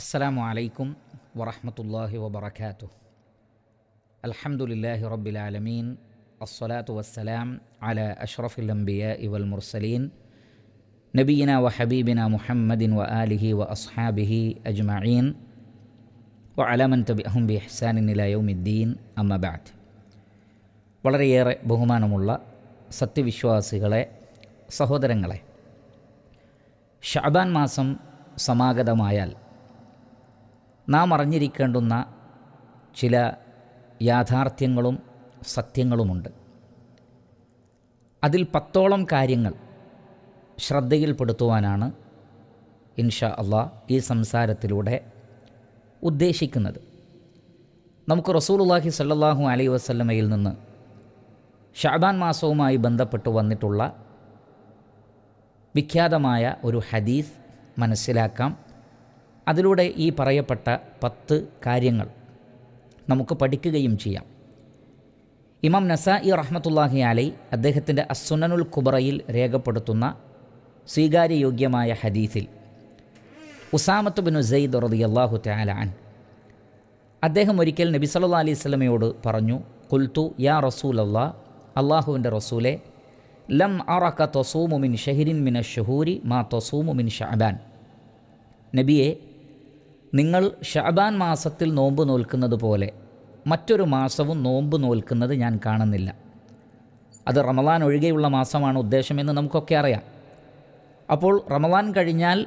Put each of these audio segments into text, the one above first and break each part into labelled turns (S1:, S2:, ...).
S1: السلام عليكم ورحمة الله وبركاته الحمد لله رب العالمين الصلاة والسلام على أشرف الأنبياء والمرسلين نبينا وحبيبنا محمد وآله وأصحابه أجمعين وعلى من تبعهم بإحسان إلى يوم الدين أما بعد വളരെയേറെ ബഹുമാനമുള്ള സത്യവിശ്വാസികളെ സഹോദരങ്ങളെ ഷാബാൻ മാസം സമാഗതമായാൽ നാം അറിഞ്ഞിരിക്കേണ്ടുന്ന ചില യാഥാർത്ഥ്യങ്ങളും സത്യങ്ങളുമുണ്ട്. അതിൽ പത്തോളം കാര്യങ്ങൾ ശ്രദ്ധയിൽപ്പെടുത്തുവാനാണ് ഇൻഷാ അള്ളാ ഈ സംസാരത്തിലൂടെ ഉദ്ദേശിക്കുന്നത്. നമുക്ക് റസൂലുള്ളാഹി സല്ലാഹു അലൈ വസ്ലമയിൽ നിന്ന് ഷാബാൻ മാസവുമായി ബന്ധപ്പെട്ട് വന്നിട്ടുള്ള വിഖ്യാതമായ ഒരു ഹദീസ് മനസ്സിലാക്കാം. അതിലൂടെ ഈ പറയപ്പെട്ട പത്ത് കാര്യങ്ങൾ നമുക്ക് പഠിക്കുകയും ചെയ്യാം. ഇമാം നസായി റഹ്മത്തുല്ലാഹി അലൈ അദ്ദേഹത്തിന്റെ അസുനനുൽ കുബറയിൽ രേഖപ്പെടുത്തുന്ന സ്വീകാര്യയോഗ്യമായ ഹദീസിൽ ഉസാമത്ത് ബിനു സെയ്ദ് അള്ളാഹു തയാലാൻ അദ്ദേഹം ഒരിക്കൽ നബി സല്ലാ അലൈഹി സ്വലമയോട് പറഞ്ഞു കുൽത്തു യാ റസൂൽ അള്ളാ അള്ളാഹുവിന്റെ റസൂലെ ലം അറക്ക തൊസൂമു മിൻ ഷഹിരിൻ മിന ഷഹൂരി മാ തൊസൂമു മിൻ ഷഅബാൻ. നബിയെ നിങ്ങൾ ഷാബാൻ മാസത്തിൽ നോമ്പ് നോൽക്കുന്നത് പോലെ മറ്റൊരു മാസവും നോമ്പ് നോൽക്കുന്നത് ഞാൻ കാണുന്നില്ല. അത് റമദാൻ ഒഴികെയുള്ള മാസമാണ് ഉദ്ദേശമെന്ന് നമുക്കൊക്കെ അറിയാം. അപ്പോൾ റമദാൻ കഴിഞ്ഞാൽ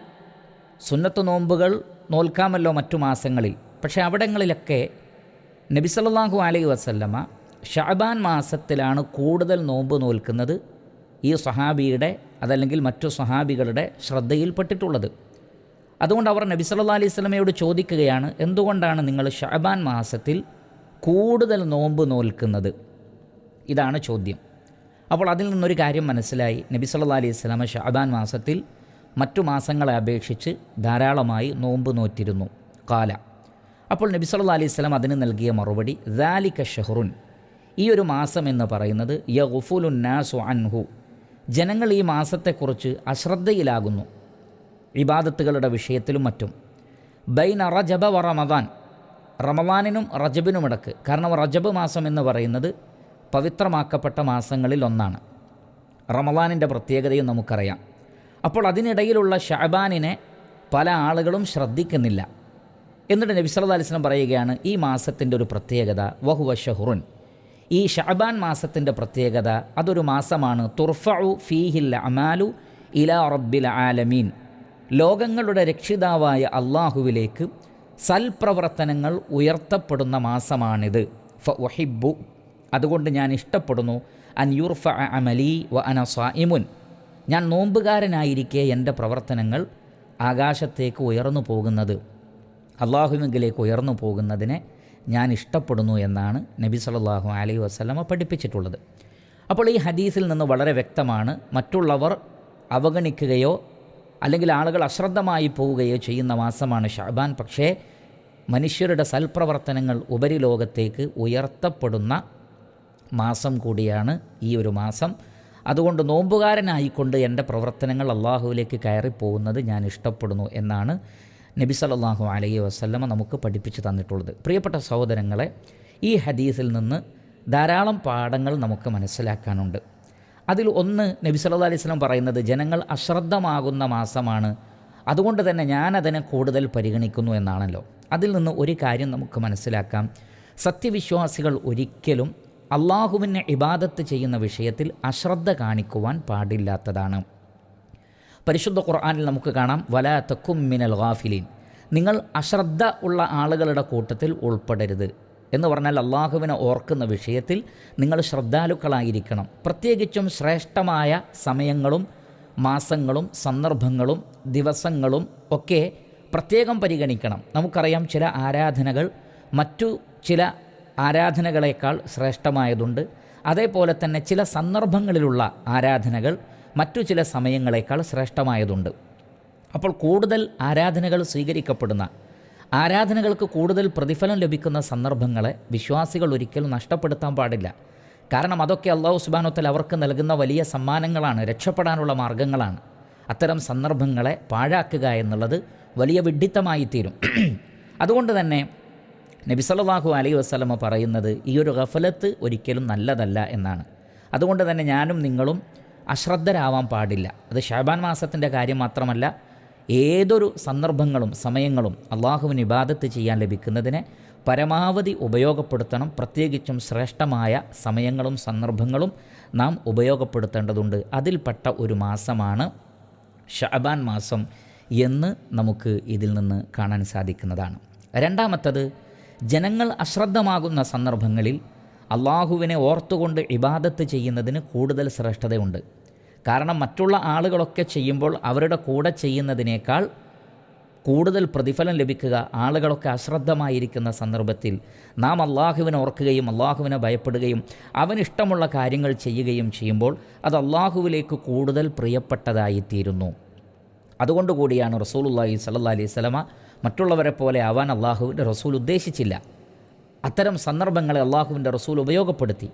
S1: സുന്നത്ത് നോമ്പുകൾ നോൽക്കാമല്ലോ മറ്റു മാസങ്ങളിൽ. പക്ഷേ അവിടങ്ങളിലൊക്കെ നബി സല്ലല്ലാഹു അലൈഹി വസല്ലമ ഷഅബാൻ മാസത്തിലാണ് കൂടുതൽ നോമ്പ് നോൽക്കുന്നത് ഈ സഹാബിയുടെ അതല്ലെങ്കിൽ മറ്റു സഹാബികളുടെ ശ്രദ്ധയിൽപ്പെട്ടിട്ടുള്ളത്. അതുകൊണ്ട് അവർ നബി സല്ലാ അലൈഹി സ്വലമയോട് ചോദിക്കുകയാണ് എന്തുകൊണ്ടാണ് നിങ്ങൾ ഷാബാൻ മാസത്തിൽ കൂടുതൽ നോമ്പ് നോൽക്കുന്നത്? ഇതാണ് ചോദ്യം. അപ്പോൾ അതിൽ നിന്നൊരു കാര്യം മനസ്സിലായി. നബി സല്ലാ അലൈഹി സ്വലമ ഷാബാൻ മാസത്തിൽ മറ്റു മാസങ്ങളെ അപേക്ഷിച്ച് ധാരാളമായി നോമ്പ് നോറ്റിരുന്നു. കാല. അപ്പോൾ നബി സല്ലാ അലൈഹി സ്വലം അതിന് നൽകിയ മറുപടി ദാലിക ഷഹറുൻ. ഈ ഒരു മാസം എന്ന് പറയുന്നത് യ ഗുഫുലുന്നാസു അൻഹു. ജനങ്ങൾ ഈ മാസത്തെക്കുറിച്ച് അശ്രദ്ധയിലാകുന്നു. ഇബാദത്തുകളുടെ വിഷയത്തിലും മറ്റും. ബൈന റജബ വ റമദാൻ. റമദാനിനും റജബിനുമിടക്ക് കാരണം റജബ് മാസം എന്ന് പറയുന്നത് പവിത്രമാക്കപ്പെട്ട മാസങ്ങളിൽ ഒന്നാണ്. റമദാനിന്റെ പ്രത്യേകതയും നമുക്കറിയാം. അപ്പോൾ അതിനിടയിലുള്ള ഷഹബാനിനെ പല ആളുകളും ശ്രദ്ധിക്കുന്നില്ല. എന്നിട്ട് നബി പറയുകയാണ് ഈ മാസത്തിന്റെ ഒരു പ്രത്യേകത വഹുവ ഷഹുറുൻ. ഈ ഷഹബാൻ മാസത്തിന്റെ പ്രത്യേകത അതൊരു മാസമാണ്. തുർഫഉ ഫീഹിൽ അമാലു ഇല റബ്ബിൽ ആലമീൻ. ലോകങ്ങളുടെ രക്ഷിതാവായ അള്ളാഹുവിലേക്ക് സൽപ്രവർത്തനങ്ങൾ ഉയർത്തപ്പെടുന്ന മാസമാണിത്. ഫ അതുകൊണ്ട് ഞാൻ ഇഷ്ടപ്പെടുന്നു. അൻ യുർഫ അമലി വ അന സായിമുൻ ഞാൻ നോമ്പുകാരനായിരിക്കെ എന്റെ പ്രവർത്തനങ്ങൾ ആകാശത്തേക്ക് ഉയർന്നു പോകുന്നത്. അള്ളാഹുവിങ്കിലേക്ക് ഉയർന്നു പോകുന്നതിനെ ഞാൻ ഇഷ്ടപ്പെടുന്നു എന്നാണ് നബി സല്ലല്ലാഹു അലൈഹി വസ്ലമ പഠിപ്പിച്ചിട്ടുള്ളത്. അപ്പോൾ ഈ ഹദീസിൽ നിന്ന് വളരെ വ്യക്തമാണ് മറ്റുള്ളവർ അവഗണിക്കുകയോ അല്ലെങ്കിൽ ആളുകൾ അശ്രദ്ധമായി പോവുകയോ ചെയ്യുന്ന മാസമാണ് ഷാബാൻ. പക്ഷേ മനുഷ്യരുടെ സൽപ്രവർത്തനങ്ങൾ ഉപരിലോകത്തേക്ക് ഉയർത്തപ്പെടുന്ന മാസം കൂടിയാണ് ഈ ഒരു മാസം. അതുകൊണ്ട് നോമ്പുകാരനായിക്കൊണ്ട് എന്റെ പ്രവർത്തനങ്ങൾ അള്ളാഹുവിലേക്ക് കയറിപ്പോകുന്നത് ഞാൻ ഇഷ്ടപ്പെടുന്നു എന്നാണ് നബി സല്ലല്ലാഹു അലൈഹി വസ്ലമ നമുക്ക് പഠിപ്പിച്ചു തന്നിട്ടുള്ളത്. പ്രിയപ്പെട്ട സഹോദരങ്ങളെ ഈ ഹദീസിൽ നിന്ന് ധാരാളം പാഠങ്ങൾ നമുക്ക് മനസ്സിലാക്കാനുണ്ട്. അതിൽ ഒന്ന് നബി സല്ലല്ലാഹു അലൈഹി സ്വലം പറയുന്നത് ജനങ്ങൾ അശ്രദ്ധമാകുന്ന മാസമാണ്. അതുകൊണ്ട് തന്നെ ഞാനതിനെ കൂടുതൽ പരിഗണിക്കുന്നു എന്നാണല്ലോ. അതിൽ നിന്ന് ഒരു കാര്യം നമുക്ക് മനസ്സിലാക്കാം. സത്യവിശ്വാസികൾ ഒരിക്കലും അള്ളാഹുവിനെ ഇബാദത്ത് ചെയ്യുന്ന വിഷയത്തിൽ അശ്രദ്ധ കാണിക്കുവാൻ പാടില്ലാത്തതാണ്. പരിശുദ്ധ ഖുർആാനിൽ നമുക്ക് കാണാം വല തക്കും മിനൽ ഗാഫിലീൻ. നിങ്ങൾ അശ്രദ്ധ ഉള്ള ആളുകളുടെ കൂട്ടത്തിൽ ഉൾപ്പെടരുത്. എന്ന് പറഞ്ഞാൽ അള്ളാഹുവിനെ ഓർക്കുന്ന വിഷയത്തിൽ നിങ്ങൾ ശ്രദ്ധാലുക്കളായിരിക്കണം. പ്രത്യേകിച്ചും ശ്രേഷ്ഠമായ സമയങ്ങളും മാസങ്ങളും സന്ദർഭങ്ങളും ദിവസങ്ങളും ഒക്കെ പ്രത്യേകം പരിഗണിക്കണം. നമുക്കറിയാം ചില ആരാധനകൾ മറ്റു ചില ആരാധനകളേക്കാൾ ശ്രേഷ്ഠമായതുണ്ട്. അതേപോലെ തന്നെ ചില സന്ദർഭങ്ങളിലുള്ള ആരാധനകൾ മറ്റു ചില സമയങ്ങളേക്കാൾ ശ്രേഷ്ഠമായതുണ്ട്. അപ്പോൾ കൂടുതൽ ആരാധനകൾ സ്വീകരിക്കപ്പെടുന്ന ആരാധനകൾക്ക് കൂടുതൽ പ്രതിഫലം ലഭിക്കുന്ന സന്ദർഭങ്ങളെ വിശ്വാസികൾ ഒരിക്കലും നഷ്ടപ്പെടുത്താൻ പാടില്ല. കാരണം അതൊക്കെ അള്ളാഹു സുബാനോത്തൽ അവർക്ക് നൽകുന്ന വലിയ സമ്മാനങ്ങളാണ് രക്ഷപ്പെടാനുള്ള മാർഗങ്ങളാണ് അത്തരം സന്ദർഭങ്ങളെ പാഴാക്കുക എന്നുള്ളത് വലിയ വിഡ്ഢിത്തമായി തീരും അതുകൊണ്ട് തന്നെ നബി അലൈ അലൈഹി വസല്ലമ പറയുന്നത് ഈ ഒരു ഗഫലത്ത് ഒരിക്കലും നല്ലതല്ല എന്നാണ്. അതുകൊണ്ട് തന്നെ ഞാനും നിങ്ങളും അശ്രദ്ധരാവാൻ പാടില്ല. അത് ഷാബാൻ മാസത്തിന്റെ കാര്യം മാത്രമല്ല ഏതൊരു സന്ദർഭങ്ങളും സമയങ്ങളും അള്ളാഹുവിന് ഇബാദത്ത് ചെയ്യാൻ ലഭിക്കുന്നതിനെ പരമാവധി ഉപയോഗപ്പെടുത്തണം. പ്രത്യേകിച്ചും ശ്രേഷ്ഠമായ സമയങ്ങളും സന്ദർഭങ്ങളും നാം ഉപയോഗപ്പെടുത്തേണ്ടതുണ്ട്. അതിൽപ്പെട്ട ഒരു മാസമാണ് ഷഅബാൻ മാസം എന്ന് നമുക്ക് ഇതിൽ നിന്ന് കാണാൻ സാധിക്കുന്നതാണ്. രണ്ടാമത്തത് ജനങ്ങൾ അശ്രദ്ധമാകുന്ന സന്ദർഭങ്ങളിൽ അള്ളാഹുവിനെ ഓർത്തുകൊണ്ട് ഇബാദത്ത് ചെയ്യുന്നതിന് കൂടുതൽ ശ്രേഷ്ഠതയുണ്ട്. കാരണം മറ്റുള്ള ആളുകളൊക്കെ ചെയ്യുമ്പോൾ അവരുടെ കൂടെ ചെയ്യുന്നതിനേക്കാൾ കൂടുതൽ പ്രതിഫലം ലഭിക്കുക ആളുകളൊക്കെ അശ്രദ്ധമായിരിക്കുന്ന സന്ദർഭത്തിൽ നാം അള്ളാഹുവിനെ ഓർക്കുകയും അള്ളാഹുവിനെ ഭയപ്പെടുകയും അവനിഷ്ടമുള്ള കാര്യങ്ങൾ ചെയ്യുകയും ചെയ്യുമ്പോൾ അത് അള്ളാഹുവിലേക്ക് കൂടുതൽ പ്രിയപ്പെട്ടതായിത്തീരുന്നു. അതുകൊണ്ടുകൂടിയാണ് റസൂലുള്ളാഹി സല്ലല്ലാഹി അലൈഹി സ്വലമ മറ്റുള്ളവരെ പോലെ ആവാൻ അള്ളാഹുവിന്റെ റസൂൽ ഉദ്ദേശിച്ചില്ല. അത്തരം സന്ദർഭങ്ങളെ അള്ളാഹുവിന്റെ റസൂൽ ഉപയോഗപ്പെടുത്തി.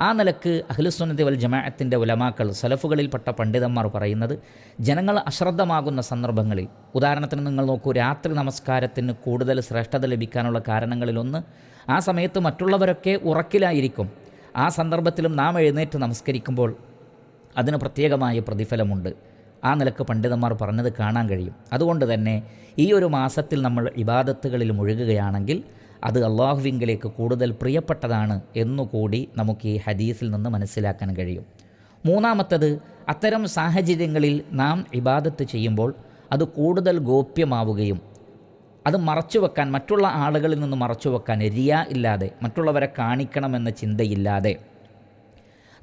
S1: ആ നിലയ്ക്ക് അഖിലുസുന്നതി വൽ ജമാഅത്തിന്റെ ഉലമാക്കൾ സലഫുകളിൽപ്പെട്ട പണ്ഡിതന്മാർ പറയുന്നത് ജനങ്ങൾ അശ്രദ്ധമാകുന്ന സന്ദർഭങ്ങളിൽ. ഉദാഹരണത്തിന് നിങ്ങൾ നോക്കൂ രാത്രി നമസ്കാരത്തിന് കൂടുതൽ ശ്രേഷ്ഠത ലഭിക്കാനുള്ള കാരണങ്ങളിലൊന്ന് ആ സമയത്ത് മറ്റുള്ളവരൊക്കെ ഉറക്കിലായിരിക്കും. ആ സന്ദർഭത്തിലും നാം എഴുന്നേറ്റ് നമസ്കരിക്കുമ്പോൾ അതിന് പ്രത്യേകമായ പ്രതിഫലമുണ്ട്. ആ നിലയ്ക്ക് പണ്ഡിതന്മാർ പറഞ്ഞത് കാണാൻ കഴിയും. അതുകൊണ്ട് തന്നെ ഈ ഒരു മാസത്തിൽ നമ്മൾ ഇബാദത്തുകളിൽ മുഴുകുകയാണെങ്കിൽ അത് അള്ളാഹുവിങ്കിലേക്ക് കൂടുതൽ പ്രിയപ്പെട്ടതാണ് എന്നുകൂടി നമുക്ക് ഈ ഹദീസിൽ നിന്ന് മനസ്സിലാക്കാൻ കഴിയും. മൂന്നാമത്തത് അത്തരം സാഹചര്യങ്ങളിൽ നാം ഇബാദത്ത് ചെയ്യുമ്പോൾ അത് കൂടുതൽ ഗോപ്യമാവുകയും അത് മറച്ചു വെക്കാൻ മറ്റുള്ള ആളുകളിൽ നിന്ന് മറച്ചു വെക്കാൻ എരിയ ഇല്ലാതെ മറ്റുള്ളവരെ കാണിക്കണമെന്ന ചിന്തയില്ലാതെ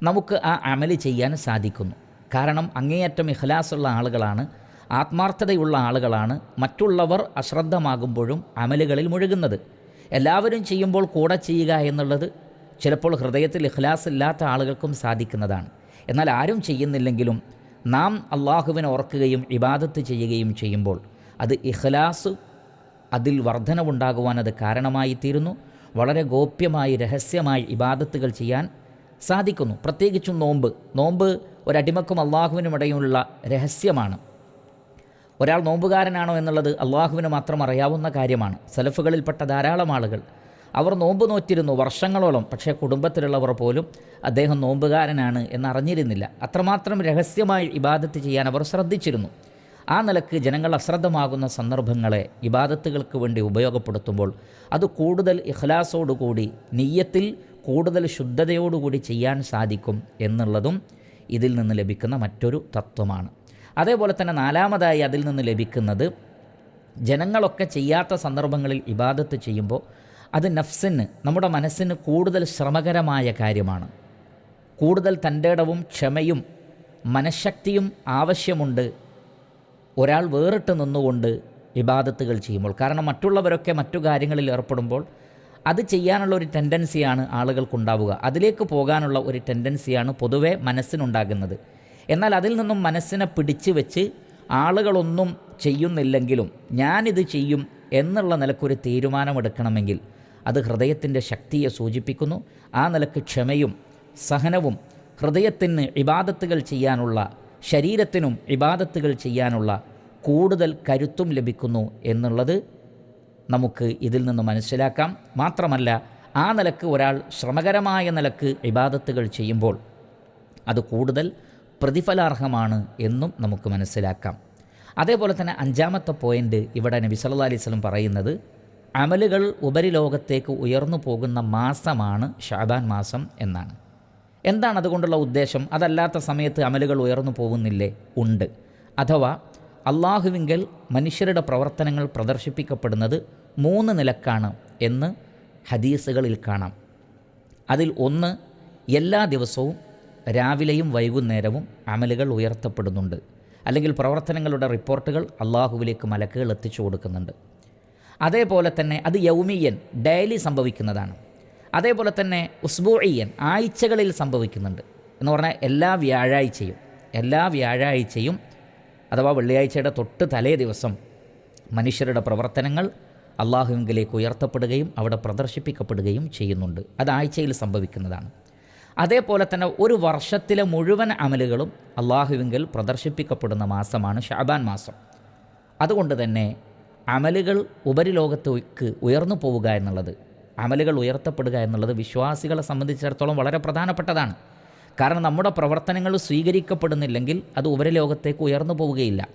S1: നമുക്ക് ആ അമൽ ചെയ്യാൻ സാധിക്കുന്നു. കാരണം അങ്ങേയറ്റം ഇഖ്ലാസുള്ള ആളുകളാണ് ആത്മാർത്ഥതയുള്ള ആളുകളാണ് മറ്റുള്ളവർ അശ്രദ്ധമാകുമ്പോഴും അമലുകളിൽ മുഴുകുന്നത്. എല്ലാവരും ചെയ്യുമ്പോൾ കൂടെ ചെയ്യുക എന്നുള്ളത് ചിലപ്പോൾ ഹൃദയത്തിൽ ഇഖ്ലാസ് ഇല്ലാത്ത ആളുകൾക്കും സാധിക്കുന്നതാണ്. എന്നാൽ ആരും ചെയ്യുന്നില്ലെങ്കിലും നാം അള്ളാഹുവിനെ ഓർക്കുകയും ഇബാദത്ത് ചെയ്യുകയും ചെയ്യുമ്പോൾ അത് ഇഖ്ലാസ് അതിൽ വർധനവുണ്ടാകുവാൻ അത് കാരണമായി തീരുന്നു വളരെ ഗോപ്യമായി രഹസ്യമായി ഇബാദത്തുകൾ ചെയ്യാൻ സാധിക്കുന്നു. പ്രത്യേകിച്ചും നോമ്പ്. നോമ്പ് ഒരടിമക്കും അള്ളാഹുവിനും ഇടയിലുള്ള രഹസ്യമാണ്. ഒരാൾ നോമ്പുകാരനാണോ എന്നുള്ളത് അള്ളാഹുവിന് മാത്രം അറിയാവുന്ന കാര്യമാണ്. സലഫുകളിൽപ്പെട്ട ധാരാളം ആളുകൾ. അവർ നോമ്പ് നോറ്റിരുന്നു വർഷങ്ങളോളം. പക്ഷേ കുടുംബത്തിലുള്ളവർ പോലും അദ്ദേഹം നോമ്പുകാരനാണ് എന്നറിഞ്ഞിരുന്നില്ല. അത്രമാത്രം രഹസ്യമായി ഇബാദത്ത് ചെയ്യാൻ അവർ ശ്രദ്ധിച്ചിരുന്നു. ആ നിലയ്ക്ക് ജനങ്ങൾ അശ്രദ്ധമാകുന്ന സന്ദർഭങ്ങളെ ഇബാദത്തുകൾക്ക് വേണ്ടി ഉപയോഗപ്പെടുത്തുമ്പോൾ അത് കൂടുതൽ ഇഖ്ലാസോടുകൂടി നീയത്തിൽ കൂടുതൽ ശുദ്ധതയോടുകൂടി ചെയ്യാൻ സാധിക്കും എന്നുള്ളതും ഇതിൽ നിന്ന് ലഭിക്കുന്ന മറ്റൊരു തത്വമാണ്. അതേപോലെ തന്നെ നാലാമതായി അതിൽ നിന്ന് ലഭിക്കുന്നത് ജനങ്ങളൊക്കെ ചെയ്യാത്ത സന്ദർഭങ്ങളിൽ ഇബാദത്ത് ചെയ്യുമ്പോൾ അത് നഫ്സിന് നമ്മുടെ മനസ്സിന് കൂടുതൽ ശ്രമകരമായ കാര്യമാണ്. കൂടുതൽ തന്റെടവും ക്ഷമയും മനഃശക്തിയും ആവശ്യമുണ്ട്. ഒരാൾ വേറിട്ട് നിന്നുകൊണ്ട് ഇബാദത്തുകൾ ചെയ്യുമ്പോൾ കാരണം മറ്റുള്ളവരൊക്കെ മറ്റു കാര്യങ്ങളിൽ ഏർപ്പെടുമ്പോൾ അത് ചെയ്യാനുള്ള ഒരു ടെൻഡൻസിയാണ് ആളുകൾക്കുണ്ടാവുക. അതിലേക്ക് പോകാനുള്ള ഒരു ടെൻഡൻസിയാണ് പൊതുവെ മനസ്സിനുണ്ടാകുന്നത്. എന്നാൽ അതിൽ നിന്നും മനസ്സിനെ പിടിച്ചു വെച്ച് ആളുകളൊന്നും ചെയ്യുന്നില്ലെങ്കിലും ഞാനിത് ചെയ്യും എന്നുള്ള നിലക്കൊരു തീരുമാനമെടുക്കണമെങ്കിൽ അത് ഹൃദയത്തിന്റെ ശക്തിയെ സൂചിപ്പിക്കുന്നു. ആ നിലയ്ക്ക് ക്ഷമയും സഹനവും ഹൃദയത്തിന് ഇബാദത്തുകൾ ചെയ്യാനുള്ള ശരീരത്തിനും ഇബാദത്തുകൾ ചെയ്യാനുള്ള കൂടുതൽ കരുത്തും ലഭിക്കുന്നു എന്നുള്ളത് നമുക്ക് ഇതിൽ നിന്ന് മനസ്സിലാക്കാം. മാത്രമല്ല ആ നിലയ്ക്ക് ഒരാൾ ശ്രമകരമായ നിലയ്ക്ക് ഇബാദത്തുകൾ ചെയ്യുമ്പോൾ അത് കൂടുതൽ പ്രതിഫലാർഹമാണ് എന്നും നമുക്ക് മനസ്സിലാക്കാം. അതേപോലെ തന്നെ അഞ്ചാമത്തെ പോയിന്റ് ഇവിടെ നബി സല്ലാ അലൈഹി സ്വലം പറയുന്നത് അമലുകൾ ഉപരിലോകത്തേക്ക് ഉയർന്നു പോകുന്ന മാസമാണ് ഷാബാൻ മാസം എന്നാണ്. എന്താണ് അതുകൊണ്ടുള്ള ഉദ്ദേശം? അതല്ലാത്ത സമയത്ത് അമലുകൾ ഉയർന്നു പോകുന്നില്ലേ? ഉണ്ട്. അഥവാ അള്ളാഹുവിങ്കൽ മനുഷ്യരുടെ പ്രവർത്തനങ്ങൾ പ്രദർശിപ്പിക്കപ്പെടുന്നത് മൂന്ന് നിലക്കാണ് എന്ന് ഹദീസുകളിൽ കാണാം. അതിൽ ഒന്ന് എല്ലാ ദിവസവും രാവിലെയും വൈകുന്നേരവും അമലുകൾ ഉയർത്തപ്പെടുന്നുണ്ട്. അല്ലെങ്കിൽ പ്രവർത്തനങ്ങളുടെ റിപ്പോർട്ടുകൾ അള്ളാഹുവിലേക്ക് മലക്കുകൾ എത്തിച്ചു കൊടുക്കുന്നുണ്ട്. അതേപോലെ തന്നെ അത് യൗമിയൻ ഡെയിലി സംഭവിക്കുന്നതാണ്. അതേപോലെ തന്നെ ഉസ്ബൂഇയൻ ആഴ്ചകളിൽ സംഭവിക്കുന്നുണ്ട്. എന്ന് പറഞ്ഞാൽ എല്ലാ വ്യാഴാഴ്ചയും എല്ലാ വ്യാഴാഴ്ചയും അഥവാ വെള്ളിയാഴ്ചയുടെ തൊട്ട് തലേ ദിവസം മനുഷ്യരുടെ പ്രവർത്തനങ്ങൾ അള്ളാഹുവിങ്കിലേക്ക് ഉയർത്തപ്പെടുകയും അവിടെ പ്രദർശിപ്പിക്കപ്പെടുകയും ചെയ്യുന്നുണ്ട്. അത് ആഴ്ചയിൽ സംഭവിക്കുന്നതാണ്. അതേപോലെ തന്നെ ഒരു വർഷത്തിലെ മുഴുവൻ അമലുകളും അള്ളാഹുവിങ്കിൽ പ്രദർശിപ്പിക്കപ്പെടുന്ന മാസമാണ് ഷാബാൻ മാസം. അതുകൊണ്ട് തന്നെ അമലുകൾ ഉപരിലോകത്തേക്ക് ഉയർന്നു പോവുക എന്നുള്ളത് അമലുകൾ ഉയർത്തപ്പെടുക എന്നുള്ളത് വിശ്വാസികളെ സംബന്ധിച്ചിടത്തോളം വളരെ പ്രധാനപ്പെട്ടതാണ്. കാരണം നമ്മുടെ പ്രവർത്തനങ്ങൾ സ്വീകരിക്കപ്പെടുന്നില്ലെങ്കിൽ അത് ഉപരിലോകത്തേക്ക് ഉയർന്നു പോവുകയില്ല.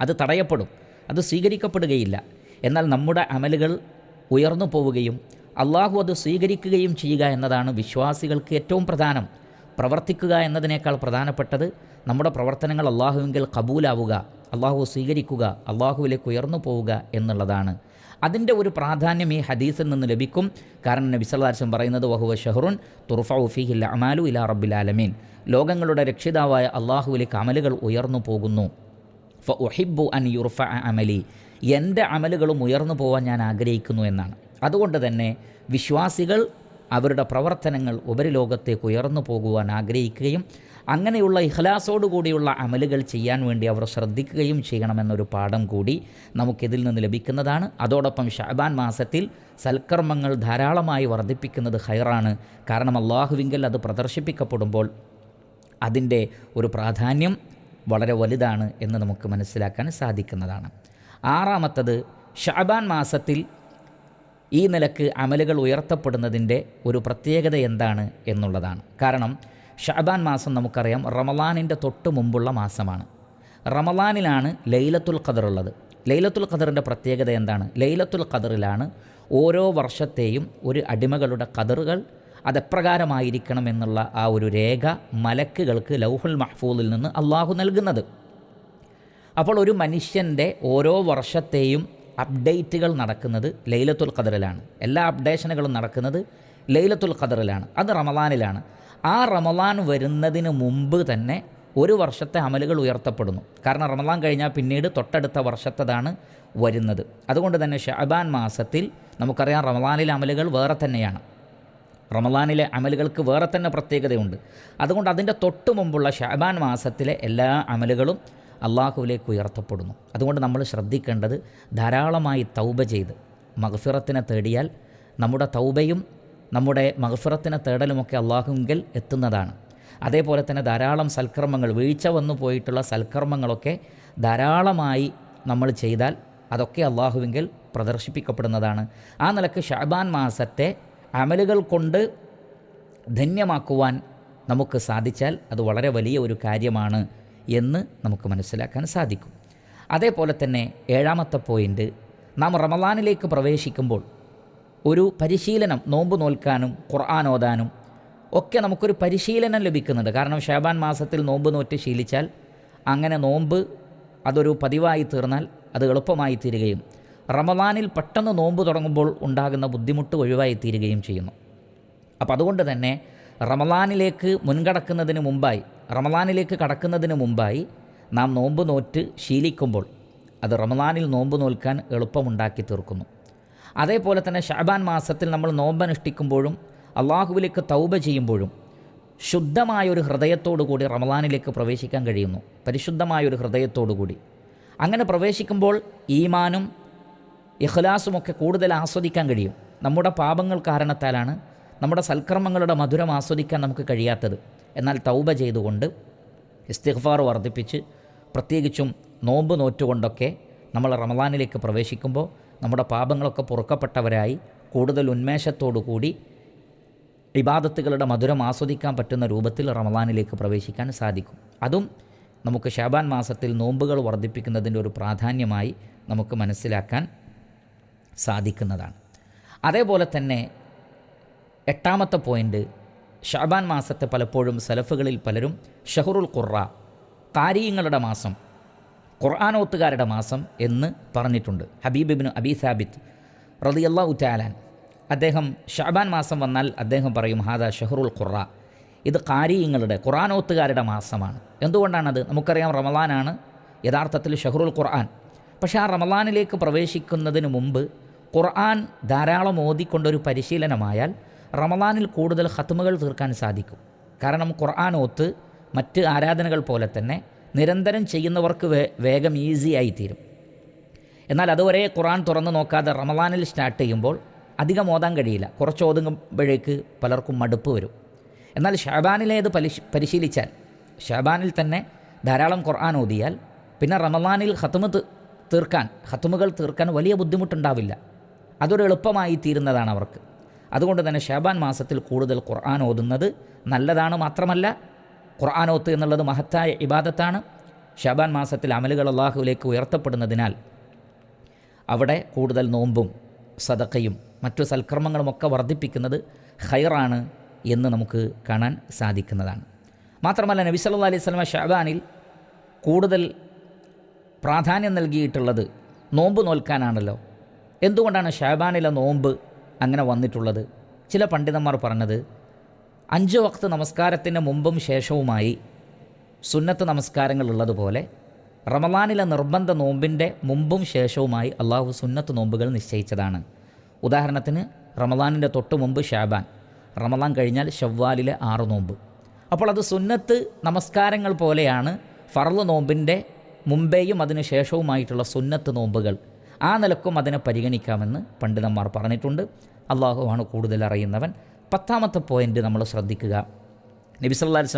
S1: അത് തടയപ്പെടും അത് സ്വീകരിക്കപ്പെടുകയില്ല. എന്നാൽ നമ്മുടെ അമലുകൾ ഉയർന്നു പോവുകയും അള്ളാഹു അത് സ്വീകരിക്കുകയും ചെയ്യുക എന്നതാണ് വിശ്വാസികൾക്ക് ഏറ്റവും പ്രധാനം. പ്രവർത്തിക്കുക എന്നതിനേക്കാൾ പ്രധാനപ്പെട്ടത് നമ്മുടെ പ്രവർത്തനങ്ങൾ അള്ളാഹുവിങ്കിൽ കബൂലാവുക അള്ളാഹു സ്വീകരിക്കുക അള്ളാഹുവിലേക്ക് ഉയർന്നു പോവുക എന്നുള്ളതാണ്. അതിന്റെ ഒരു പ്രാധാന്യം ഈ ഹദീസിൽ നിന്ന് ലഭിക്കും. കാരണം നബി സല്ലാസ്ലം പറയുന്നത് വഹുവ ഷഹറുൻ തുർഫ ഉഫിഹിൽ അമാലു ഇലാ റബ്ബിൽ ആലമീൻ. ലോകങ്ങളുടെ രക്ഷിതാവായ അള്ളാഹുവിലേക്ക് അമലുകൾ ഉയർന്നു പോകുന്നു. ഫ ഒഹിബു അൻ യുർഫ അമലി. എന്റെ അമലുകളും ഉയർന്നു പോകാൻ ഞാൻ ആഗ്രഹിക്കുന്നു എന്നാണ്. അതുകൊണ്ട് തന്നെ വിശ്വാസികൾ അവരുടെ പ്രവർത്തനങ്ങൾ ഉപരിലോകത്തേക്ക് ഉയർന്നു പോകുവാൻ ആഗ്രഹിക്കുകയും അങ്ങനെയുള്ള ഇഖ്ലാസോടുകൂടിയുള്ള അമലുകൾ ചെയ്യാൻ വേണ്ടി അവർ ശ്രദ്ധിക്കുകയും ചെയ്യണമെന്നൊരു പാഠം കൂടി നമുക്കിതിൽ നിന്ന് ലഭിക്കുന്നതാണ്. അതോടൊപ്പം ഷാബാൻ മാസത്തിൽ സൽക്കർമ്മങ്ങൾ ധാരാളമായി വർദ്ധിപ്പിക്കുന്നത് ഹൈറാണ് കാരണം അള്ളാഹുവിങ്കൽ അത് പ്രദർശിപ്പിക്കപ്പെടുമ്പോൾ അതിന്റെ ഒരു പ്രാധാന്യം വളരെ വലുതാണ് എന്ന് നമുക്ക് മനസ്സിലാക്കാൻ സാധിക്കുന്നതാണ്. ആറാമത്തത് ഷാബാൻ മാസത്തിൽ ഈ നിലയ്ക്ക് അമലുകൾ ഉയർത്തപ്പെടുന്നതിന്റെ ഒരു പ്രത്യേകത എന്താണ് എന്നുള്ളതാണ്. കാരണം ഷാബാൻ മാസം നമുക്കറിയാം റമലാനിന്റെ തൊട്ട് മുമ്പുള്ള മാസമാണ്. റമലാനിലാണ് ലൈലത്തുൽ ഖദർ ഉള്ളത്. ലൈലത്തുൽ ഖദറിന്റെ പ്രത്യേകത എന്താണ്? ലൈലത്തുൽ ഖദറിലാണ് ഓരോ വർഷത്തെയും ഒരു അടിമകളുടെ ഖദറുകൾ അതെപ്രകാരമായിരിക്കണം എന്നുള്ള ആ ഒരു രേഖ മലക്കുകൾക്ക് ലൗഹുൽ മഹ്ഫൂദിൽ നിന്ന് അള്ളാഹു നൽകുന്നത്. അപ്പോൾ ഒരു മനുഷ്യന്റെ ഓരോ വർഷത്തെയും അപ്ഡേറ്റുകൾ നടക്കുന്നത് ലൈലത്തുൽ ഖദറിലാണ്. എല്ലാ അപ്ഡേഷനുകളും നടക്കുന്നത് ലൈലത്തുൽ ഖദറിലാണ്. അത് റമദാനിലാണ്. ആ റമദാൻ വരുന്നതിന് മുമ്പ് തന്നെ ഒരു വർഷത്തെ അമലുകൾ ഉയർത്തപ്പെടുന്നു. കാരണം റമദാൻ കഴിഞ്ഞാൽ പിന്നീട് തൊട്ടടുത്ത വർഷത്തതാണ് വരുന്നത്. അതുകൊണ്ട് തന്നെ ഷാബാൻ മാസത്തിൽ നമുക്കറിയാം റമദാനിലെ അമലുകൾ വേറെ തന്നെയാണ്. റമദാനിലെ അമലുകൾക്ക് വേറെ തന്നെ പ്രത്യേകതയുണ്ട്. അതുകൊണ്ട് അതിന്റെ തൊട്ട് മുമ്പുള്ള ഷാബാൻ മാസത്തിലെ എല്ലാ അമലുകളും അള്ളാഹുവിലേക്ക് ഉയർത്തപ്പെടുന്നു. അതുകൊണ്ട് നമ്മൾ ശ്രദ്ധിക്കേണ്ടത് ധാരാളമായി തൗബ ചെയ്ത് മഹഫിറത്തിനെ തേടിയാൽ നമ്മുടെ തൗബയും നമ്മുടെ മഹഫിറത്തിനെ തേടലുമൊക്കെ അള്ളാഹുങ്കൽ എത്തുന്നതാണ്. അതേപോലെ തന്നെ ധാരാളം സൽക്കർമ്മങ്ങൾ വീഴ്ച വന്നു പോയിട്ടുള്ള സൽക്കർമ്മങ്ങളൊക്കെ ധാരാളമായി നമ്മൾ ചെയ്താൽ അതൊക്കെ അള്ളാഹുവിങ്കിൽ പ്രദർശിപ്പിക്കപ്പെടുന്നതാണ്. ആ നിലയ്ക്ക് ഷാബാൻ മാസത്തെ അമലുകൾ കൊണ്ട് ധന്യമാക്കുവാൻ നമുക്ക് സാധിച്ചാൽ അത് വളരെ വലിയ ഒരു കാര്യമാണ്. എന്ന് നമുക്ക് മനസ്സിലാക്കാൻ സാധിക്കും. അതേപോലെ തന്നെ ഏഴാമത്തെ പോയിന്റ് നാം റമദാനിലേക്ക് പ്രവേശിക്കുമ്പോൾ ഒരു പരിശീലനം നോമ്പ് നോൽക്കാനും ഖുർആൻ ഓതാനും ഒക്കെ നമുക്കൊരു പരിശീലനം ലഭിക്കുന്നുണ്ട്. കാരണം ഷാബാൻ മാസത്തിൽ നോമ്പ് നോറ്റ് ശീലിച്ചാൽ അങ്ങനെ നോമ്പ് അതൊരു പതിവായി തീർന്നാൽ അത് എളുപ്പമായി തീരുകയും റമദാനിൽ പെട്ടെന്ന് നോമ്പ് തുടങ്ങുമ്പോൾ ഉണ്ടാകുന്ന ബുദ്ധിമുട്ട് ഒഴിവായി തീരുകയും ചെയ്യുന്നു. അപ്പോൾ അതുകൊണ്ട് തന്നെ റമദാനിലേക്ക് മുൻകടക്കുന്നതിന് മുമ്പായി റമദാനിലേക്ക് കടക്കുന്നതിന് മുമ്പായി നാം നോമ്പ് നോറ്റ് ശീലിക്കുമ്പോൾ അത് റമദാനിൽ നോമ്പ് നോൽക്കാൻ എളുപ്പമുണ്ടാക്കി തീർക്കുന്നു. അതേപോലെ തന്നെ ഷാബാൻ മാസത്തിൽ നമ്മൾ നോമ്പനുഷ്ഠിക്കുമ്പോഴും അള്ളാഹുവിലേക്ക് തൗബ ചെയ്യുമ്പോഴും ശുദ്ധമായൊരു ഹൃദയത്തോടു കൂടി റമദാനിലേക്ക് പ്രവേശിക്കാൻ കഴിയുന്നു. പരിശുദ്ധമായൊരു ഹൃദയത്തോടു കൂടി. അങ്ങനെ പ്രവേശിക്കുമ്പോൾ ഈമാനും ഇഖ്ലാസുമൊക്കെ കൂടുതൽ ആസ്വദിക്കാൻ കഴിയും. നമ്മുടെ പാപങ്ങൾ കാരണത്താലാണ് നമ്മുടെ സൽക്കർമ്മങ്ങളുടെ മധുരം ആസ്വദിക്കാൻ നമുക്ക് കഴിയാത്തത്. എന്നാൽ തൗബ ചെയ്തുകൊണ്ട് ഇസ്തിഗ്ഫാർ വർദ്ധിപ്പിച്ച് പ്രത്യേകിച്ചും നോമ്പ് നോറ്റുകൊണ്ടൊക്കെ നമ്മൾ റമദാനിലേക്ക് പ്രവേശിക്കുമ്പോൾ നമ്മുടെ പാപങ്ങളൊക്കെ പൊറുക്കപ്പെട്ടവരായി കൂടുതൽ ഉന്മേഷത്തോടു കൂടി ഇബാദത്തുകളുടെ മധുരം ആസ്വദിക്കാൻ പറ്റുന്ന രൂപത്തിൽ റമദാനിലേക്ക് പ്രവേശിക്കാൻ സാധിക്കും. അതും നമുക്ക് ഷാബാൻ മാസത്തിൽ നോമ്പുകൾ വർദ്ധിപ്പിക്കുന്നതിന്റെ ഒരു പ്രാധാന്യമായി നമുക്ക് മനസ്സിലാക്കാൻ സാധിക്കുന്നതാണ്. അതേപോലെ തന്നെ എട്ടാമത്തെ പോയിന്റ് ഷാബാൻ മാസത്തെ പലപ്പോഴും സലഫുകളിൽ പലരും ഷഹറുൽ ഖുറ കാരിയങ്ങളുടെ മാസം ഖുർആാനോത്തുകാരുടെ മാസം എന്ന് പറഞ്ഞിട്ടുണ്ട്. ഹബീബിബിന് അബി സാബിത്ത് റതിയല്ലാ ഉറ്റാലാൻ അദ്ദേഹം ഷാബാൻ മാസം വന്നാൽ അദ്ദേഹം പറയും ഹാദ ഷഹറുൽ ഖുറ ഇത് കാരീയങ്ങളുടെ ഖുറാനോത്തുകാരുടെ മാസമാണ്. എന്തുകൊണ്ടാണത്? നമുക്കറിയാം റമലാനാണ് യഥാർത്ഥത്തിൽ ഷഹറുൽ ഖുർആൻ. പക്ഷേ ആ റമലാനിലേക്ക് പ്രവേശിക്കുന്നതിന് മുമ്പ് ഖുർആൻ ധാരാളം ഓതിക്കൊണ്ടൊരു പരിശീലനമായാൽ റമലാനിൽ കൂടുതൽ ഹത്തുമകൾ തീർക്കാൻ സാധിക്കും. കാരണം ഖുർആൻ ഓത്ത് മറ്റ് ആരാധനകൾ പോലെ തന്നെ നിരന്തരം ചെയ്യുന്നവർക്ക് വേഗം ഈസിയായി തീരും എന്നാൽ അതുവരെ ഖുർആൻ തുറന്നു നോക്കാതെ റമദാനിൽ സ്റ്റാർട്ട് ചെയ്യുമ്പോൾ അധികം ഓതാൻ കഴിയില്ല. കുറച്ച് ഓതുമ്പോഴേക്ക് പലർക്കും മടുപ്പ് വരും. എന്നാൽ ഷാബാനിലേത് പരിശ് പരിശീലിച്ചാൽ ഷാബാനിൽ തന്നെ ധാരാളം ഖുർആൻ ഓതിയാൽ പിന്നെ റമദാനിൽ ഹത്തുമ തീർക്കാൻ ഹത്തുമുകൾ തീർക്കാൻ വലിയ ബുദ്ധിമുട്ടുണ്ടാവില്ല. അതൊരു എളുപ്പമായി തീരുന്നതാണ് അവർക്ക്. അതുകൊണ്ട് തന്നെ ഷാബാൻ മാസത്തിൽ കൂടുതൽ ഖുർആൻ ഓതുന്നത് നല്ലതാണ് മാത്രമല്ല ഖുർആൻ ഓത്ത് എന്നുള്ളത് മഹത്തായ ഇബാദത്താണ്. ഷാബാൻ മാസത്തിൽ അമലുകൾ അള്ളാഹുവിലേക്ക് ഉയർത്തപ്പെടുന്നതിനാൽ അവിടെ കൂടുതൽ നോമ്പും സദക്കയും മറ്റു സൽക്കർമ്മങ്ങളുമൊക്കെ വർദ്ധിപ്പിക്കുന്നത് ഹൈറാണ് എന്ന് നമുക്ക് കാണാൻ സാധിക്കുന്നതാണ്. മാത്രമല്ല നബി സല്ലല്ലാഹു അലൈഹി സ്വലമ ഷാബാനിൽ കൂടുതൽ പ്രാധാന്യം നൽകിയിട്ടുള്ളത് നോമ്പ് നോൽക്കാനാണല്ലോ. എന്തുകൊണ്ടാണ് ഷാബാനിലെ നോമ്പ് അങ്ങനെ വന്നിട്ടുള്ളത്. ചില പണ്ഡിതന്മാർ പറഞ്ഞത് അഞ്ച് വക്ത് നമസ്കാരത്തിന് മുമ്പും ശേഷവുമായി സുന്നത്ത് നമസ്കാരങ്ങൾ ഉള്ളതുപോലെ റമലാനിലെ നിർബന്ധ നോമ്പിന്റെ മുമ്പും ശേഷവുമായി അള്ളാഹു സുന്നത്ത് നോമ്പുകൾ നിശ്ചയിച്ചതാണ്. ഉദാഹരണത്തിന് റമലാനിന്റെ തൊട്ട് മുമ്പ് ഷാബാൻ റമലാൻ കഴിഞ്ഞാൽ ഷവ്വാലിലെ ആറ് നോമ്പ്. അപ്പോൾ അത് സുന്നത്ത് നമസ്കാരങ്ങൾ പോലെയാണ് ഫർൾ നോമ്പിന്റെ മുമ്പേയും അതിനു ശേഷവുമായിട്ടുള്ള സുന്നത്ത് നോമ്പുകൾ. ആ നിലക്കും അതിനെ പരിഗണിക്കാമെന്ന് പണ്ഡിതന്മാർ പറഞ്ഞിട്ടുണ്ട്. അള്ളാഹുവാണ് കൂടുതൽ അറിയുന്നവൻ. പത്താമത്തെ പോയിന്റ് നമ്മൾ ശ്രദ്ധിക്കുക. നബി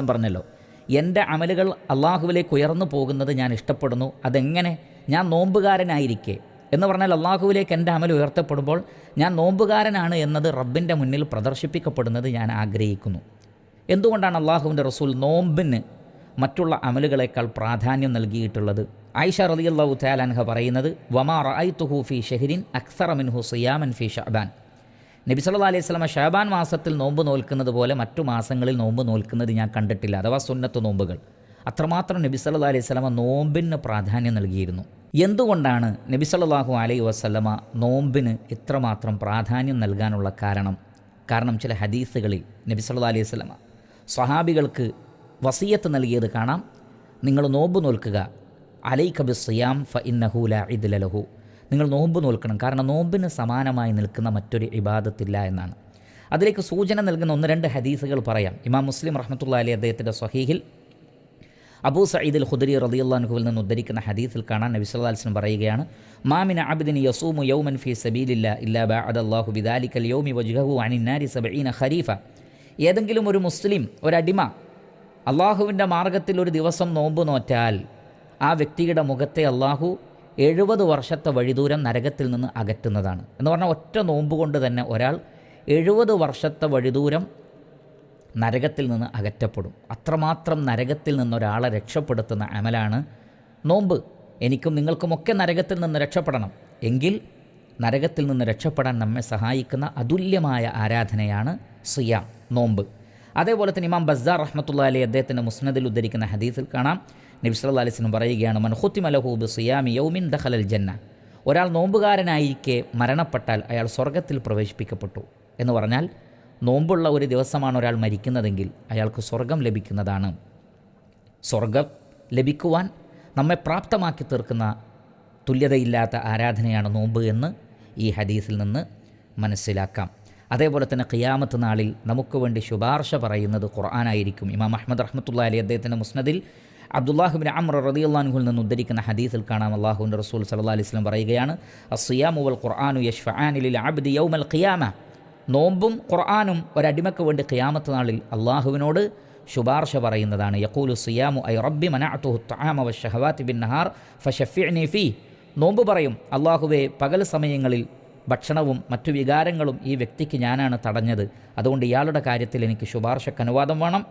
S1: പറഞ്ഞല്ലോ എന്റെ അമലുകൾ അള്ളാഹുവിലേക്ക് ഉയർന്നു പോകുന്നത് ഞാൻ ഇഷ്ടപ്പെടുന്നു. അതെങ്ങനെ? ഞാൻ നോമ്പുകാരനായിരിക്കെ. എന്ന് പറഞ്ഞാൽ അള്ളാഹുവിലേക്ക് എന്റെ അമൽ ഉയർത്തപ്പെടുമ്പോൾ ഞാൻ നോമ്പുകാരനാണ് എന്നത് റബ്ബിന്റെ മുന്നിൽ പ്രദർശിപ്പിക്കപ്പെടുന്നത് ഞാൻ ആഗ്രഹിക്കുന്നു. എന്തുകൊണ്ടാണ് അള്ളാഹുവിന്റെ റസൂൽ നോമ്പിന് മറ്റുള്ള അമലുകളേക്കാൾ പ്രാധാന്യം നൽകിയിട്ടുള്ളത്. ആയിഷ റളിയല്ലാഹു തആലാൻഹ പറയുന്നത് വമാ റഅയ്തുഹു ഫീ ഷെഹരിൻ അക്സറ മിൻഹു സിയാമൻ ഫി ഷഅബാൻ. നബി സല്ലല്ലാഹു അലൈഹി വസല്ലമ ഷഅബാൻ മാസത്തിൽ നോമ്പ് നോൽക്കുന്നത് പോലെ മറ്റു മാസങ്ങളിൽ നോമ്പ് നോൽക്കുന്നത് ഞാൻ കണ്ടിട്ടില്ല. അഥവാ സുന്നത്ത് നോമ്പുകൾ. അത്രമാത്രം നബി സല്ലല്ലാഹു അലൈഹി വസല്ലമ നോമ്പിന് പ്രാധാന്യം നൽകിയിരുന്നു. എന്തുകൊണ്ടാണ് നബി സല്ലല്ലാഹു അലൈഹി വസ്ലമ നോമ്പിന് ഇത്രമാത്രം പ്രാധാന്യം നൽകാനുള്ള കാരണം? കാരണം ചില ഹദീസുകളിൽ നബി സല്ലല്ലാഹു അലൈഹി വസല്ലമ സ്വഹാബികൾക്ക് വസീയത്ത് നൽകിയത് കാണാം. നിങ്ങൾ നോമ്പ് നോൽക്കുക. അലൈക്കബി സിയാം ഫ ഇന്നഹൂല ഇദ്ലലഹു നിങ്ങൾ നോമ്പ് നോൽക്കണം. കാരണം നോമ്പിന് സമാനമായി നിൽക്കുന്ന മറ്റൊരു ഇബാദത്തില്ല എന്നാണ്. അതിലേക്ക് സൂചന നൽകുന്ന ഒന്ന് രണ്ട് ഹദീസുകൾ പറയാം. ഇമാം മുസ്ലിം റഹ്മത്തുള്ള അലി അദ്ദേഹത്തിന്റെ സ്വഹീഹിൽ അബൂ സയ്യിദ് ഖുദരി റളിയല്ലാഹുവിൽ നിന്ന് ഉദ്ധരിക്കുന്ന ഹദീസിൽ കാണാൻ നബി സല്ലല്ലാഹു അലൈഹി വസല്ലം പറയുകയാണ് മാമിന അബ്ദിൻ യസൂമു യൗമൻ ഫി സബീലില്ല ഇല്ലാ ബഅദല്ലാഹു ബിദാലിക്കൽ യൗമി വജ്ഹഹു അനിൻ നാരി സബഈന ഖരീഫ. ഏതെങ്കിലും ഒരു മുസ്ലിം ഒരടിമ അള്ളാഹുവിന്റെ മാർഗത്തിൽ ഒരു ദിവസം നോമ്പ് നോറ്റാൽ ആ വ്യക്തിയുടെ മുഖത്തെ അള്ളാഹു എഴുപത് വർഷത്തെ വഴിദൂരം നരകത്തിൽ നിന്ന് അകറ്റുന്നതാണ്. എന്ന് പറഞ്ഞാൽ ഒറ്റ നോമ്പ് കൊണ്ട് തന്നെ ഒരാൾ എഴുപത് വർഷത്തെ വഴിദൂരം നരകത്തിൽ നിന്ന് അകറ്റപ്പെടും. അത്രമാത്രം നരകത്തിൽ നിന്നൊരാളെ രക്ഷപ്പെടുത്തുന്ന അമലാണ് നോമ്പ്. എനിക്കും നിങ്ങൾക്കുമൊക്കെ നരകത്തിൽ നിന്ന് രക്ഷപ്പെടണം. എങ്കിൽ നരകത്തിൽ നിന്ന് രക്ഷപ്പെടാൻ നമ്മെ സഹായിക്കുന്ന അതുല്യമായ ആരാധനയാണ് സിയാം നോമ്പ്. അതേപോലെ തന്നെ ഇമാം ബസാർ റഹ്മത്തുള്ള അലി അദ്ദേഹത്തിന്റെ മുസ്നദിൽ ഉദ്ധരിക്കുന്ന ഹദീസിൽ കാണാം. നബി സല്ലല്ലാഹു അലൈഹി വസല്ലം പറയുകയാണ് മൻ മലഹൂബ് ലഹു ബിസിയാമി യൗമിൻ ദഹലൽ ജന്ന. ഒരാൾ നോമ്പുകാരനായിരിക്കെ മരണപ്പെട്ടാൽ അയാൾ സ്വർഗത്തിൽ പ്രവേശിപ്പിക്കപ്പെട്ടു എന്ന് പറഞ്ഞാൽ നോമ്പുള്ള ഒരു ദിവസമാണ് ഒരാൾ മരിക്കുന്നതെങ്കിൽ അയാൾക്ക് സ്വർഗം ലഭിക്കുന്നതാണ്. സ്വർഗം ലഭിക്കുവാൻ നമ്മെ പ്രാപ്തമാക്കി തീർക്കുന്ന തുല്യതയില്ലാത്ത ആരാധനയാണ് നോമ്പ് എന്ന് ഈ ഹദീസിൽ നിന്ന് മനസ്സിലാക്കാം. അതേപോലെ തന്നെ ഖിയാമത്ത് നാളിൽ നമുക്ക് വേണ്ടി ശുപാർശ പറയുന്നത് ഖുർആനായിരിക്കും. ഇമാം അഹമ്മദ് റഹ്മത്തുള്ള അലി അദ്ദേഹത്തിന്റെ മുസ്നദിൽ അബ്ദുല്ലാഹുബിൻ അമ്ര റദിയുല്ലാൻഹുൽ നിന്ന് ഉദ്ധരിക്കുന്ന ഹദീസിൽ കാണാം. അള്ളാഹുവിന്റെ റസൂൽ സല്ലാ അലൈഹി സ്വലം പറയുകയാണ് അസിയാമുവൽ ഖുർആാനു യഷ്ഫാനിലിൽ അബ്ദി യൗമൽ ഖിയാമ. നോമ്പും ഖുർആാനും ഒരടിമയ്ക്ക് വേണ്ടി ഖിയാമത്ത് നാളിൽ അള്ളാഹുവിനോട് ശുപാർശ പറയുന്നതാണ്. യക്കൂലു സിയാമു ഐ റബ്ബി മനാഅത്തുഹു തആമ ഷഹവാത്തി ബിൻ നഹാർ ഫഷഫി നോമ്പ് പറയും അള്ളാഹുവെ പകൽ സമയങ്ങളിൽ ഭക്ഷണവും മറ്റു വികാരങ്ങളും ഈ വ്യക്തിക്ക് ഞാനാണ് തടഞ്ഞത്. അതുകൊണ്ട് ഇയാളുടെ കാര്യത്തിൽ എനിക്ക് ശുപാർശക്ക് അനുവാദം വേണം.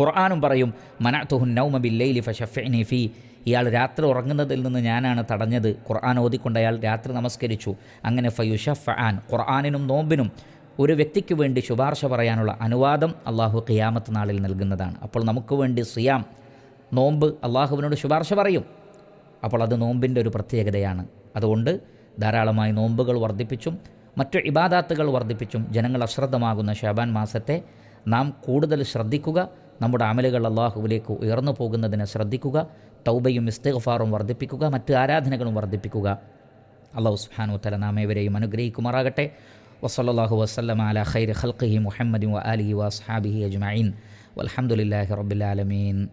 S1: ഖുർആാനും പറയും മനാത്തുഹുൻ നൗമ ബില്ലൈലി ഫഷഫിനി ഫീ. ഇയാൾ രാത്രി ഉറങ്ങുന്നതിൽ നിന്ന് ഞാനാണ് തടഞ്ഞത്. ഖുർആൻ ഓതിക്കൊണ്ട് അയാൾ രാത്രി നമസ്കരിച്ചു. അങ്ങനെ ഫയുഷഫ് ആൻ ഖുർആാനിനും നോമ്പിനും ഒരു വ്യക്തിക്ക് വേണ്ടി ശുപാർശ പറയാനുള്ള അനുവാദം അള്ളാഹു ഖിയാമത്ത് നാളിൽ നൽകുന്നതാണ്. അപ്പോൾ നമുക്ക് വേണ്ടി സിയാം നോമ്പ് അള്ളാഹുവിനോട് ശുപാർശ പറയും. അപ്പോൾ അത് നോമ്പിന്റെ ഒരു പ്രത്യേകതയാണ്. അതുകൊണ്ട് ധാരാളമായി നോമ്പുകൾ വർദ്ധിപ്പിച്ചും മറ്റു ഇബാദാത്തുകൾ വർദ്ധിപ്പിച്ചും ജനങ്ങൾ അശ്രദ്ധമാകുന്ന ഷാബാൻ മാസത്തെ നാം കൂടുതൽ ശ്രദ്ധിക്കുക. നമ്മുടെ അമലുകൾ അള്ളാഹുവിലേക്ക് ഉയർന്നു പോകുന്നതിനെ ശ്രദ്ധിക്കുക. തൗബയും ഇസ്തിഗ്ഫാറും വർദ്ധിപ്പിക്കുക. മറ്റ് ആരാധനകളും വർദ്ധിപ്പിക്കുക. അള്ളാഹു സുഹാനു തല നാം ഏവരെയും അനുഗ്രഹിക്കുമാറാകട്ടെ. വസല്ലാഹു വസ്ലം അല ഖൈർ ഖൽഖിഹി മുഹമ്മദ് വ ആലിഹി വസ്ഹാബിഹി അജ്മഈൻ. വൽഹംദുലില്ലാഹി റബ്ബിൽ ആലമീൻ.